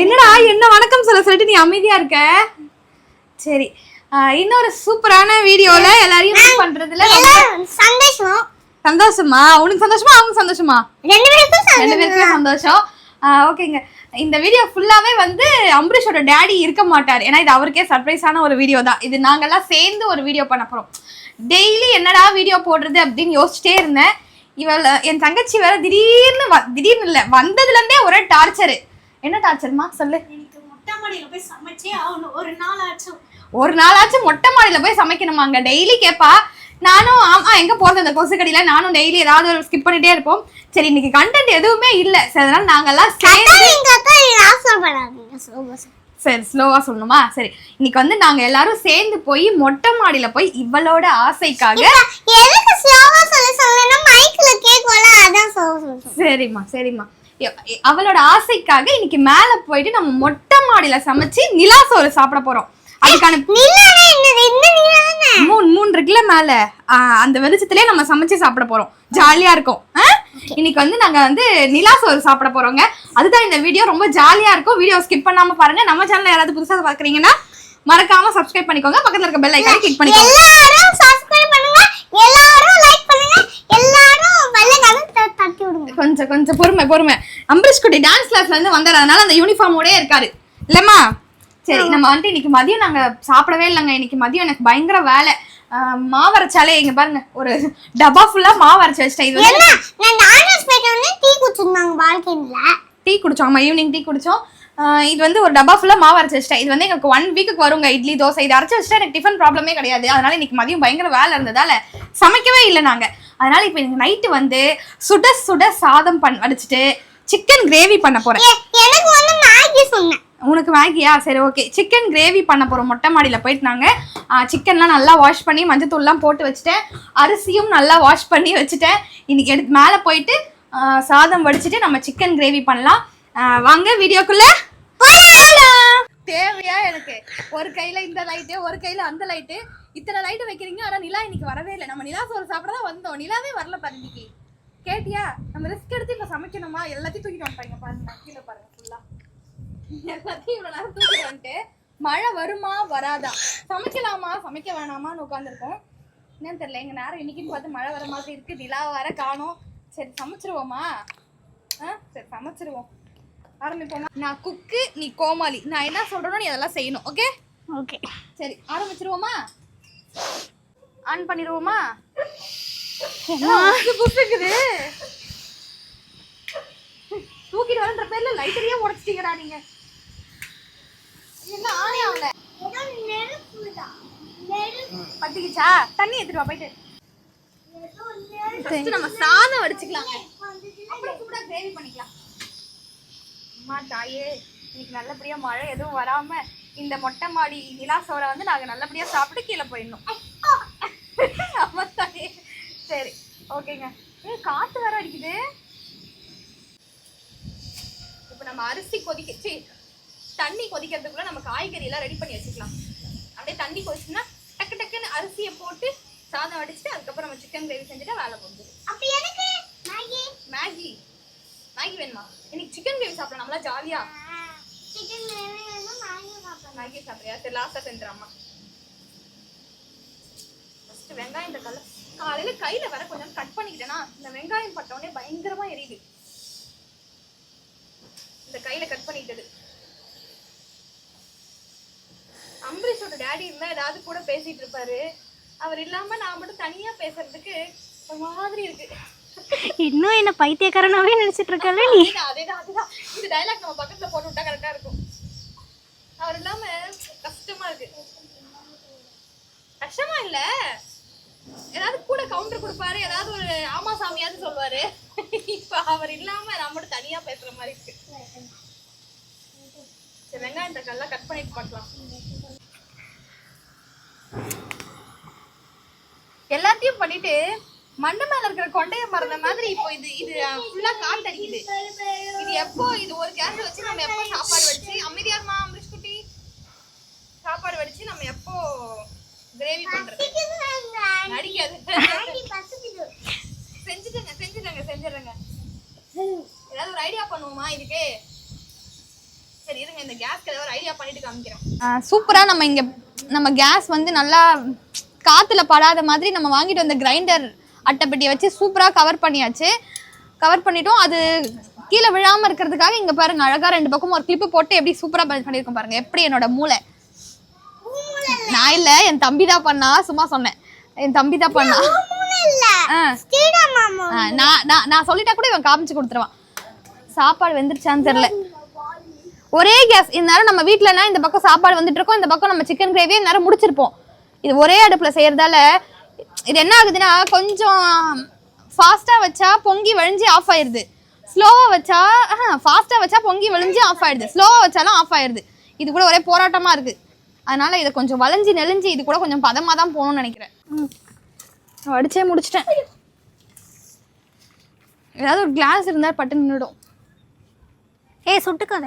என்னடா என்ன வணக்கம் சொல்ல சொல்லிட்டு நீ அமைதியா இருக்க? சரி இன்னொரு சூப்பரான வீடியோல எல்லாரையும் பண்றதுல சந்தோஷம். சந்தோஷமா? உனக்கு சந்தோஷமா அவங்க சந்தோஷமா? ரெண்டு பேருக்கும் ரெண்டு சந்தோஷம் பேருக்குமே சந்தோஷம். ஓகேங்க. இந்த வீடியோ ஃபுல்லாவே வந்து அம்பரீஷோட டேடி இருக்க மாட்டார். ஏன்னா இது அவருக்கே சர்ப்ரைஸான ஒரு வீடியோ தான். இது நாங்கெல்லாம் சேர்ந்து ஒரு வீடியோ பண்ண போறோம். டெய்லி என்னடா வீடியோ போடுறது அப்படின்னு யோசிச்சிட்டே இருந்தேன். இவள் என் தங்கச்சி வேற திடீர்னு திடீர்னு இல்லை வந்ததுல இருந்தே ஒரே டார்ச்சரு என்ன டார்ச்சர்மா சொல்லு. மொட்டை மாடியில போய் சமைச்சே ஆகணும். ஒரு நாள் ஒரு நாளாச்சும் மொட்டை மாடியில போய் சமைக்கணுமாங்க டெய்லி கேப்பா. நானும் ஆமா எங்க போறது? அந்த கொசு கடியில நானும் டெய்லி ஏதாவது ஒரு ஸ்கிப் பண்ணிட்டே இருப்போம். சரி இன்னைக்கு கண்டென்ட் எதுவுமே இல்ல. சரி அதனால நாங்கெல்லாம் சேர்ந்து சரி ஸ்லோவா சொல்லணுமா? சரி இன்னைக்கு வந்து நாங்க எல்லாரும் சேர்ந்து போய் மொட்டை மாடியில போய் இவளோட ஆசைக்காக எதுக்கு ஸ்லோவா மைக்ல கேட்கல அதான் சரிம்மா சரிம்மா. அவளோட ஆசைக்காக இன்னைக்கு மேல போயிட்டு நம்ம மொட்டை மாடியில சமைச்சு நிலா சோறு சாப்பிட போறோம். அதுக்கான மூணு மூணு இருக்குல்ல மேல அந்த வெளிச்சத்திலே நம்ம சமைச்சு சாப்பிட போறோம். ஜாலியா இருக்கும்? இன்னைக்கு வந்து நாங்க வந்து நிலா சோறு சாப்பிட போறோங்க. அதுதான் இந்த வீடியோ ரொம்ப ஜாலியா இருக்கும். வீடியோ ஸ்கிப் பண்ணாம பாருங்க. நம்ம சேனல்ல யாராவது புதுசா பாக்குறீங்கன்னா மறக்காம சப்ஸ்கிரைப் பண்ணிக்கோங்க. பக்கத்துல இருக்க பெல் ஐக்கானை கிளிக் பண்ணிக்கோங்க. எல்லாரும் சப்ஸ்கிரைப் பண்ணுங்க. எல்லாரும் லைக் பண்ணுங்க எல்லாரும் வெள்ளை கலர் தட்டி விடுங்க. கொஞ்சம் கொஞ்சம் பொறுமை பொறுமை. அம்பரீஷ் குட்டி டான்ஸ் கிளாஸ்ல இருந்து வந்ததுனால அந்த யூனிஃபார்மோடயே இருக்காரு. இல்லம்மா? சரி நம்ம வந்துட்டு இன்னைக்கு மதியம் நாங்க சாப்பிடவே இல்லைங்க. இன்னைக்கு மதியம் எனக்கு பயங்கர வேலை. ஆஹ் மாவு அரைச்சாலே இங்க பாருங்க. ஒரு டப்பா ஃபுல்லா மாவு அரைச்சு வச்சிட்டேன். இது வந்து என்ன? நான் டான்ஸ் போயிட்டு டீ குடிச்சிருந்தாங்க பால்கனில டீ குடிச்சோம். ஆமா ஈவினிங் டீ குடிச்சோம். இது வந்து ஒரு டப்பா ஃபுல்லா மாவு அரைச்சு வச்சிட்டேன். இது வந்து எங்களுக்கு ஒன் வீக்குக்கு வருங்க. இட்லி தோசை. இது அரைச்சு வச்சிட்டா எனக்கு டிஃபன் ப்ராப்ளமே கிடையாது. அதனால இன்னைக்கு மதியம் பயங்கர வேலை இருந்ததால சமைக்கவே இல்லை நாங்க. அதனால இப்போ எனக்கு நைட்டு வந்து சுட சுட சாதம் பண் வடிச்சிட்டு சிக்கன் கிரேவி பண்ண போறேன். எனக்கு வந்து மேகி சொன்னேன். உனக்கு மேகியா சரி ஓகே சிக்கன் கிரேவி பண்ண போகிறோம் மொட்டை மாடியில் போயிட்டு நாங்கள் சிக்கன்லாம் நல்லா வாஷ் பண்ணி மஞ்சத்தூள்லாம் போட்டு வச்சுட்டேன். அரிசியும் நல்லா வாஷ் பண்ணி வச்சுட்டேன். இன்னைக்கு எடுத்து மேலே போயிட்டு சாதம் வடிச்சிட்டு நம்ம சிக்கன் கிரேவி பண்ணலாம். வாங்க வீடியோக்குள்ள தேவையா எனக்கு? ஒரு கையில இந்த லைட்டு ஒரு கையில அந்த லைட்டு இத்தனை லைட்டு வைக்கிறீங்க ஆனா நிலா இன்னைக்கு வரவே இல்லை. நம்ம நிலா சோறு சாப்பிட தான் வந்தோம். நிலாவே வரல பாரு இன்னைக்கு. கேட்டியா? நம்ம ரிஸ்க் எடுத்து இப்ப சமைக்கணுமா? எல்லாத்தையும் தூக்கிட்டு வந்துட்டாங்க பாருங்க கீழே பாருங்க ஃபுல்லா எல்லாத்தையும் இவ்வளவு நேரம் தூக்கிட்டு வந்துட்டு மழை வருமா வராதா? சமைக்கலாமா? சமைக்க வேணாமான்னு உட்காந்துருக்கோம் என்னன்னு தெரியல எங்க நேரம் இன்னைக்குன்னு பார்த்து மழை வர மாதிரி இருக்கு. நிலா வர காணோம். சரி சமைச்சிருவோமா? ஆ சரி சமைச்சிருவோம். ஆரம்பிப்போமா? நான் குக்கு நீ கோமாளி. நான் என்ன சொல்றேனோ நீ அதெல்லாம் செய்யணும் ஓகே? ஓகே. சரி ஆரம்பிச்சிருவோமா? ஆன் பண்ணிடுவோமா புசுக்குது தூக்கிட்டு வரன்ற பேர்ல லைட்டரையே உடைச்சிட்டீங்கடா நீங்க. என்ன ஆனே ஆகல? பத்திக்கிச்சா? தண்ணி எடுத்துட்டு வா போயிட்டு. நம்ம சாதம் வடிச்சுக்கலாங்க. அப்புறம் கூட கிரேவி பண்ணிக்கலாம். அம்மா தாயே இன்னைக்கு நல்லபடியா மழை எதுவும் வராம இந்த மொட்டை மாடி நிலா சோறை வந்து நாங்க நல்லபடியா சாப்பிட்டு கீழே போயிடணும். அம்மா தாயே. சரி ஓகேங்க. ஏ காத்து வேற அடிக்குது. இப்போ நம்ம அரிசி கொதிக்க சீ தண்ணி கொதிக்கிறதுக்குள்ள நம்ம காய்கறி எல்லாம் ரெடி பண்ணி வச்சுக்கலாம். அப்படியே தண்ணி கொதிச்சுன்னா டக்கு டக்குன்னு அரிசியை போட்டு சாதம் வடிச்சுட்டு அதுக்கப்புறம் நம்ம சிக்கன் கிரேவி செஞ்சுட்டா வேலை முடிஞ்சுது அப்ப எனக்கு? மேகி. மேகி. மேகி வேணுமா? இன்னைக்கு சிக்கன் கிரேவி சாப்பிடலாம். நம்மளா ஜாலியா சிக்கன் கிரேவி வேணும் மேகி சாப்பிடலாம். மேகி சாப்பிடுறியா? சரி லாஸ்டா செஞ்சிடறாமா ஃபர்ஸ்ட் வெங்காயம் இந்த கல்ல காலையில கையில வர கொஞ்சம் கட் பண்ணிக்கிட்டேனா இந்த வெங்காயம் பட்ட உடனே பயங்கரமா எரியுது. இந்த கையில கட் பண்ணிக்கிட்டது. அம்பரீஷோட டேடி இருந்தா ஏதாவது கூட பேசிட்டு இருப்பாரு. அவர் இல்லாம நான் மட்டும் தனியா பேசுறதுக்கு ஒரு மாதிரி இருக்கு. இன்னும் என்ன பைத்தியக்காரனாவே நினைச்சிட்டு இருக்கல நீ? அதேதான், அதுதான் இந்த டயலாக் நம்ம பக்கத்துல போட்டு விட்டா கரெக்டா இருக்கும். அவர் இல்லாம கஷ்டமா இருக்கு. கஷ்டமா இல்ல. ஏதாவது கூட கவுண்டர் கொடுப்பாரு ஏதாவது ஒரு ஆமா சாமியாவது சொல்லுவாரு. இப்ப அவர் இல்லாம நான் மட்டும் தனியா பேசுற மாதிரி இருக்கு. சரி வெங்காயம் தக்காளி கட் பண்ணிட்டு பார்க்கலாம். எல்லாத்தையும் பண்ணிட்டு மண்ணு மேல இருக்கிற கொண்டைய மறந்த மாதிரி இப்போ இது இது ஃபுல்லா காத்தடிக்குது இது எப்போ இது ஒரு கேரட் வச்சு நம்ம எப்போ சாப்பாடு வடிச்சு அமைதியாருமா அம்பரிஷ் சாப்பாடு வடிச்சு நம்ம எப்போ கிரேவி பண்றது? நடிக்காது. செஞ்சுடுங்க செஞ்சுடுங்க செஞ்சிடுறேங்க ஏதாவது ஒரு ஐடியா பண்ணுவோமா இதுக்கு? சரி இருங்க இந்த கேஸ்க்கு ஏதாவது ஒரு ஐடியா பண்ணிட்டு காமிக்கிறேன். சூப்பரா நம்ம இங்க நம்ம கேஸ் வந்து நல்லா காத்துல படாத மாதிரி நம்ம வாங்கிட்டு வந்த கிரைண்டர் அட்டைப்பெட்டியை வச்சு சூப்பரா கவர் பண்ணியாச்சு. கவர் பண்ணிட்டோம். அது கீழே விழாம இருக்கிறதுக்காக இங்க பாருங்க அழகா ரெண்டு பக்கம் ஒரு கிளிப்பு போட்டு எப்படி சூப்பரா பண்ணி- பண்ணியிருக்கோம் பாருங்க. எப்படி என்னோட மூளை? நான் இல்ல என் தம்பி தான் பண்ணா சும்மா சொன்னேன். என் தம்பி தான் பண்ணா. நான் நான் நான் சொல்லிட்டா கூட இவன் காமிச்சு கொடுத்துருவான். சாப்பாடு வெந்துருச்சான்னு தெரியல. ஒரே கேஸ் இந்நேரம் நம்ம வீட்லனா இந்த பக்கம் சாப்பாடு வந்துட்டு இருக்கோம் இந்த பக்கம் நம்ம சிக்கன் கிரேவியே இந்நேரம் முடிச்சிருப்போம். இது ஒரே அடுப்புல செய்யறதால இது என்ன ஆகுதுன்னா கொஞ்சம் ஃபாஸ்டா வச்சா பொங்கி வழிஞ்சு ஆஃப் ஆயிருது. ஸ்லோவா வச்சா ஃபாஸ்டா வச்சா பொங்கி வழிஞ்சு ஆஃப் ஆயிடுது ஸ்லோவா வச்சாலும் ஆஃப் ஆயிருது. இது கூட ஒரே போராட்டமா இருக்கு. அதனால இதை கொஞ்சம் வளைஞ்சு நெளிஞ்சு இது கூட கொஞ்சம் பதமா தான் போகணும்னு நினைக்கிறேன். அடிச்சே முடிச்சிட்டேன். ஏதாவது ஒரு கிளாஸ் இருந்தா பட்டு நின்றுடும் ஏய் சுட்டுக்காத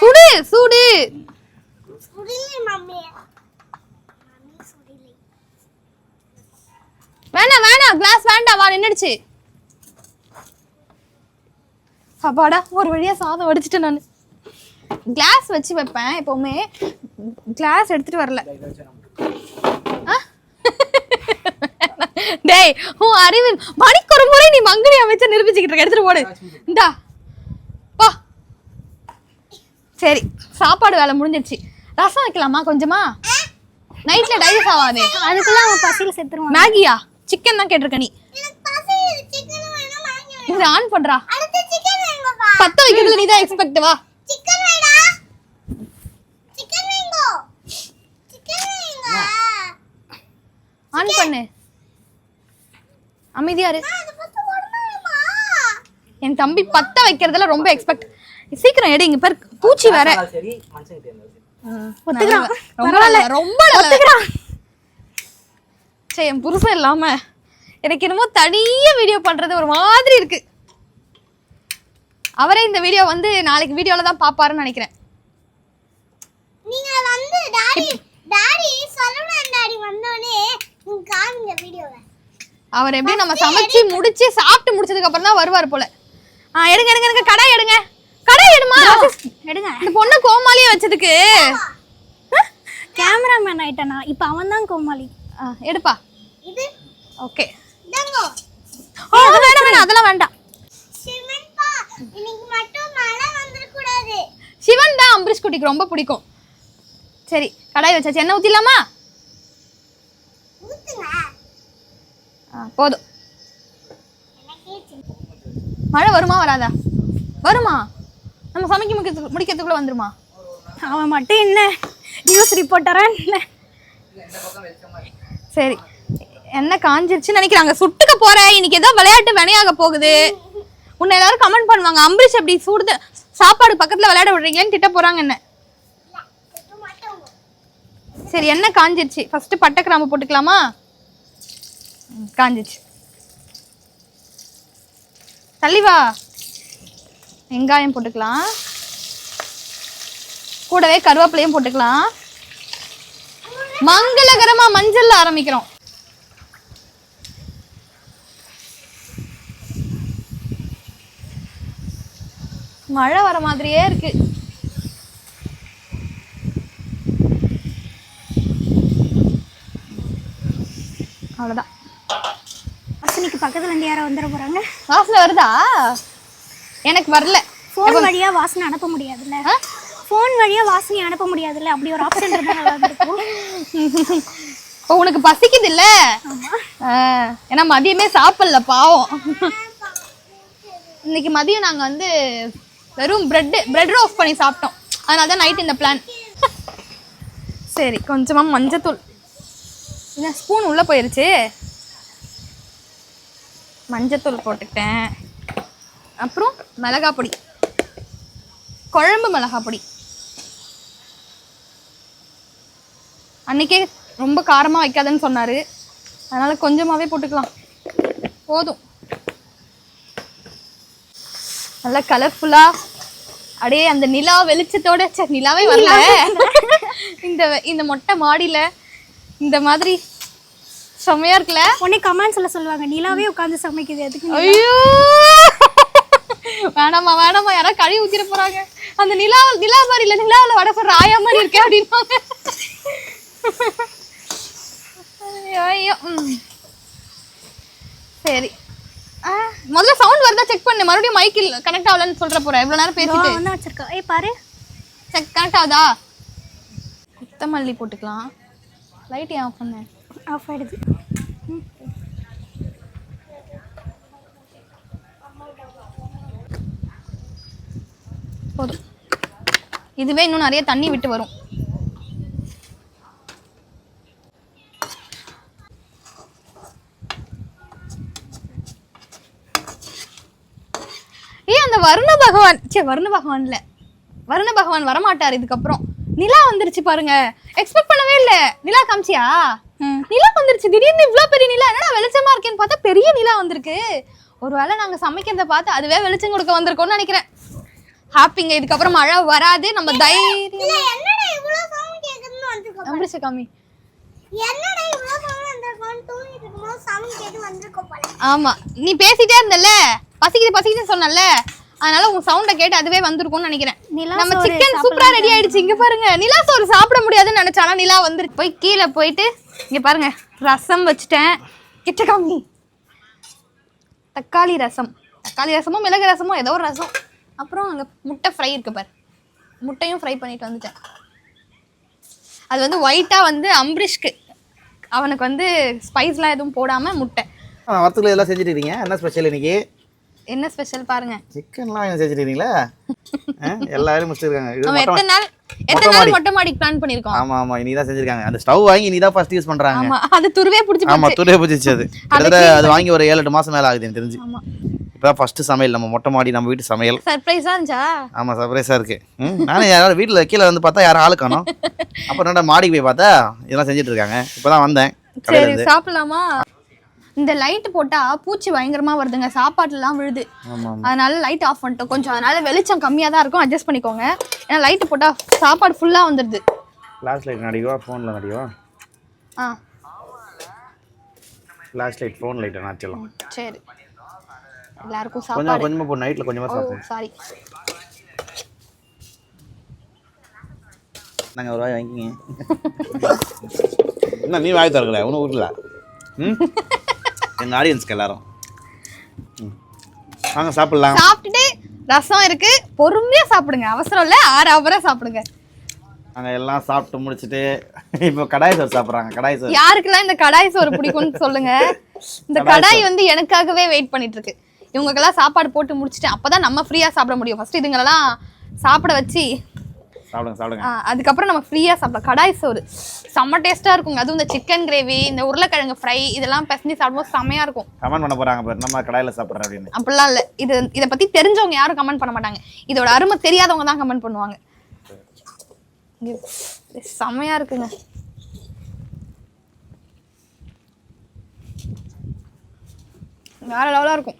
சுடு சூடு. வேணாம் வேணாம் கிளாஸ் வேண்டாம் வா நின்னுடுச்சு. அப்பாடா ஒரு வழியா சாதம் வடிச்சிட்டேன் நான். கிளாஸ் வச்சு வைப்பேன் எப்பவுமே. கிளாஸ் எடுத்துட்டு வரல? டேய் உன் அறிவு மணிக்கு ஒரு முறை நீ மங்கனி அமைச்சர் நிரூபிச்சுக்கிட்டு இருக்க எடுத்துட்டு போடு. இந்தா போ. சரி சாப்பாடு வேலை முடிஞ்சிருச்சு ரசம் வைக்கலாமா கொஞ்சமா? நைட்ல டைஜஸ்ட் ஆகாதே அதுக்குள்ள அவன் பசியில் செத்துருவான். மேகியா? சிக்கன் தான் கேட்டிருக்க நீ. இதை ஆன் பண்றா. அடுத்து சிக்கன் வேணுங்கப்பா பத்த வைக்கிறதுல நீ தான் எக்ஸ்பெக்ட் வா. ஆன் பண்ணு. அமைதியா இரு. என் தம்பி பத்த வைக்கிறதுல ரொம்ப எக்ஸ்பெக்ட் சீக்கிரம் எடு இங்க பாரு பூச்சி வேற. ஒத்துக்கிறான். ரொம்ப ஒத்துக்கிறான். சரி என் புருஷன் இல்லாம எனக்கு என்னமோ தனியா வீடியோ பண்றது ஒரு மாதிரி இருக்கு. அவரே இந்த வீடியோ வந்து நாளைக்கு வீடியோல தான் பாப்பாருன்னு நினைக்கிறேன். நீங்க வந்து டாடி டாடி சொல்லணும் டாடி வந்தோடனே நீங்க காமிங்க வீடியோவை அவர் எப்படி நம்ம சமைச்சு முடிச்சு சாப்பிட்டு முடிச்சதுக்கு அப்புறம் தான் வருவார் போல. ஆ எடுங்க எடுங்க எடுங்க கடை எடுங்க. கடை எடுமா? எடுங்க. இந்த பொண்ணு கோமாளியே வச்சதுக்கு. கேமராமேன் ஆயிட்டனா? இப்போ அவன் தான் கோமாளி. எடுப்பா. இது? ஓகே. ஓ அது வேண்டாம் வேண்டாம் அதெல்லாம் வேண்டாம். சிவன்பா இன்னைக்கு மட்டும் மழை வந்துட கூடாது சிவன் தான் அம்பரீஷ் குட்டிக்கு ரொம்ப பிடிக்கும். சரி கடாய் வச்சாச்சு. எண்ணெய் ஆ, போதும். மழை வருமா வராதா? வருமா? நம்ம சமைக்க முடிக்கிறதுக்கு முடிக்கிறதுக்குள்ள வந்துருமா? அவன் மட்டும் என்ன? நியூஸ் ரிப்போர்ட்டரா என்ன? சரி. என்ன காஞ்சிருச்சுன்னு நினைக்கிறாங்க. சுட்டுக்க போற இன்னைக்கு ஏதோ விளையாட்டு வினையாக போகுது. உன்னை எல்லாரும் கமெண்ட் பண்ணுவாங்க. அம்பரீஷ் அப்படி சூடு சாப்பாடு பக்கத்துல விளையாட விடுறீங்கன்னு திட்ட போறாங்க என்ன? சரி என்ன காஞ்சிருச்சு? ஃபர்ஸ்ட் பட்டை கிராம்பு போட்டுக்கலாமா? ம், தள்ளிவா வெங்காயம் போட்டுக்கலாம். கூடவே கருவேப்பிலையும் போட்டுக்கலாம். மங்களகரமா மஞ்சள்ல ஆரம்பிக்கிறோம். மழை வர மாதிரியே இருக்கு. அவ்வளவுதான். வாசனிக்கு பக்கத்துல இருந்து யாரோ வந்துட போறாங்க. வாசனை வருதா? எனக்கு வரல. ஃபோன் வழியா வாசனை அனுப்ப முடியாதுல்ல? ஃபோன் வழியா வாசனை அனுப்ப முடியாதுல்ல? அப்படி ஒரு ஆப்ஷன் இருந்தா நல்லா இருந்திருக்கும். இப்போ உனக்கு பசிக்குது இல்ல ஏன்னா மதியமே சாப்பிடல பாவம். இன்னைக்கு மதியம் நாங்க வந்து வெறும் பிரெட் பிரெட் ரோஸ்ட் பண்ணி சாப்பிட்டோம். அதனால தான் நைட் இந்த பிளான் சரி கொஞ்சமா மஞ்சத்தூள். என்ன ஸ்பூன் உள்ள போயிருச்சு. மஞ்சத்தூள் போட்டுக்கிட்டேன். அப்புறம் மிளகாய் பொடி குழம்பு மிளகாய் பொடி அன்னைக்கே ரொம்ப காரமாக வைக்காதன்னு சொன்னார். அதனால கொஞ்சமாவே போட்டுக்கலாம். போதும். நல்லா கலர்ஃபுல்லாக அப்படியே அந்த நிலா வெளிச்சத்தோட ச்சே, நிலாவே வரல. இந்த இந்த மொட்டை மாடியில இந்த மாதிரி செம்மையா இருக்குல்ல? உடனே கமெண்ட்ஸ்ல சொல்லுவாங்க. நிலாவே உட்காந்து சமைக்குது. எதுக்கு ஐயோ! வேணாமா வேணாமா யாராவது கழுவி ஊத்திட போறாங்க. அந்த நிலா நிலா மாதிரி இல்ல. நிலாவில் வட சொல்ற ஆயா மாதிரி இருக்கே அப்படின்பாங்க ஐயோ. சரி. ஆ, முதல்ல சவுண்ட் வருதா செக் பண்ணு. மறுபடியும் மைக்கில் கனெக்ட் ஆகலன்னு சொல்ற போறேன் இவ்வளவு நேரம் பேசிட்டு. ஒன்று வச்சிருக்கோம் ஏய் பாரு. செக் கனெக்ட் ஆகுதா? கொத்தமல்லி போட்டுக்கலாம். லைட் ஏன் ஆஃப் பண்ணேன் ஆஃப் ஆயிடுது. போதும். இதுவே இன்னும் நிறைய தண்ணி விட்டு வரும் ஏய் அந்த வருண பகவான் சே வருண பகவான்ல. வருண பகவான் வரமாட்டார் இதுக்கப்புறம். நிலா வந்துருச்சு பாருங்க. எக்ஸ்பெக்ட் பண்ணவே இல்ல. நிலா காமிச்சியா? நிலா வந்துருச்சு. திடீர்னு இவ்ளோ பெரிய நிலா என்னடா வெளிச்சமா இருக்கேன்னு பார்த்தா பெரிய நிலா வந்திருக்கு. ஒருவேளை நாங்க சமைக்கிறத பார்த்து அதுவே வெளிச்சம் கொடுக்க வந்திருக்கோம்னு நினைக்கிறேன். ஹாப்பிங்க இதுக்கப்புறம் மழை வராது. நம்ம தைரியம் காமி. ஆமா. நீ பேசிட்டே இருந்தல்ல? பசிக்குது பசிக்குதுன்னு சொன்னல அதனால உங்க சவுண்ட கேட்டு அதுவே வந்திருக்கும்னு நினைக்கிறேன். நிலா நம்ம சிக்கன் சூப்பரா ரெடி ஆயிடுச்சு. இங்க பாருங்க நிலா சோறு சாப்பிட முடியாதுன்னு நினைச்சானா நிலா வந்துருச்சு போய் கீழே போயிட்டு இங்க பாருங்க ரசம் வச்சுட்டேன். கிட்ட காமி. தக்காளி ரசம். தக்காளி ரசமோ மிளகு ரசமோ ஏதோ ஒரு ரசம். அப்புறம் அங்க முட்டை ஃப்ரை இருக்கு பாரு. முட்டையும் ஃப்ரை பண்ணிட்டு வந்துட்டேன். அது வந்து ஒயிட்டா வந்து அம்பரிஷ்க்கு. அவனுக்கு வந்து ஸ்பைஸ்லாம் எதுவும் போடாம முட்டை. வரத்துக்குள்ள எல்லாம் செஞ்சுட்டு இருக்கீங்க. என்ன ஸ்பெஷல் இன்னைக்கு? என்ன ஸ்பெஷல் பாருங்க. சிக்கன்லாம் என்ன செஞ்சுட்டு இருக்கீங்களா ஆ, எல்லா வேலையும் முடிச்சிருக்காங்க. இது எத்தனை நாள் எத்தனை நாள் மாடி. மொட்டை மாடிக்கு பிளான் பண்ணிருக்கோம்? ஆமா ஆமா இனி தான் செஞ்சிருக்காங்க. அந்த ஸ்டவ் வாங்கி இனி தான் ஃபர்ஸ்ட் யூஸ் பண்றாங்க. ஆமா அது துருவே புடிச்சு ஆமா துடைய பூச்சிச்சு அது. கிட்டத்தட்ட அது வாங்கி ஒரு ஏழு எட்டு மாசம் மேல ஆகுது எனக்கு தெரிஞ்சு. ஆமா. இப்பதான் ஃபர்ஸ்ட் சமையல் நம்ம மொட்டை மாடி நம்ம வீட்டு சமையல். சர்ப்ரைஸா இருந்துச்சா? ஆமா சர்ப்ரைஸா இருக்கு. நானும் யாராவது வீட்டுல கீழே வந்து பார்த்தா யாரும் ஆளு காணோம். அப்புறம் என்னடா மாடிக்கு போய் பார்த்தா இதெல்லாம் செஞ்சுட்டு இருக்காங்க. இப்பதான் வந்தேன் சாப்பிடலாமா? இந்த லைட் போட்டா பூச்சி பயங்கரமா வருதுங்க. சாப்பாட்டுலாம் விழுது. அதனால லைட் ஆஃப் பண்ணிட்டோம். கொஞ்சம் அதனால வெளிச்சம் கம்மியா தான் இருக்கும். அட்ஜஸ்ட் பண்ணிக்கோங்க. ஏன்னா லைட் போட்டா சாப்பாடு ஃபுல்லா வந்துடுது ஃபிளாஷ் லைட் நடிவா ஃபோனில் நடிவா ஆ. ஃபிளாஷ் லைட் ஃபோன் லைட் நாச்சலாம் சரி. எல்லாருக்கும் சாப்பாடு. கொஞ்சமா போ நைட்ல கொஞ்சமா ஓ சாப்பிடுவோம் சாரி நாங்கள் ஒரு வாய் வாங்கிக்கிங்க? என்ன நீ வாய் திறக்கல? ஒன்றும் ஊட்டல. ம்? எங்கள் ஆடியன்ஸ்க்கு எல்லாரும். ம். வாங்க சாப்பிட்லாம். சாப்பிட்டுட்டு ரசம் இருக்கு. பொறுமையா சாப்பிடுங்க. அவசரம் இல்ல. ஆறு அவரம் சாப்பிடுங்க. நாங்கள் எல்லாம் சாப்பிட்டு முடிச்சுட்டு இப்போ கடாய் சோறு சாப்பிட்றாங்க. கடாய் சோறு. யாருக்கெல்லாம் இந்த கடாய் சோறு பிடிக்கும்னு சொல்லுங்க? இந்த கடாய் வந்து எனக்காகவே வெயிட் பண்ணிட்டு இருக்கு இவங்களுக்கெல்லாம் சாப்பாடு போட்டு முடிச்சுட்டு அப்பதான் நம்ம ஃப்ரீயா சாப்பிட முடியும். ஃபர்ஸ்ட் இதுங்களெல்லாம் சாப்பிட வச்சு சாப்பிடுங்க சாப்பிடுங்க. அதுக்கப்புறம் நம்ம ஃப்ரீயா சாப்பிடலாம். கடாய் சோறு. செம்ம டேஸ்டா இருக்குங்க. அதுவும் இந்த சிக்கன் கிரேவி இந்த உருளைக்கிழங்கு ஃப்ரை இதெல்லாம் பிசைஞ்சு சாப்பிடும்போது செம்மையா இருக்கும். கமெண்ட் பண்ண போகிறாங்க பாரு நம்ம கடாயில் சாப்பிட்றோம் அப்படின்னு. அப்படிலாம் இல்ல. இது இதை பத்தி தெரிஞ்சவங்க யாரும் கமெண்ட் பண்ண மாட்டாங்க. இதோட அருமை தெரியாதவங்க தான் கமெண்ட் பண்ணுவாங்க. இங்க செம்மையா இருக்குங்க. வேற லெவலா இருக்கும்.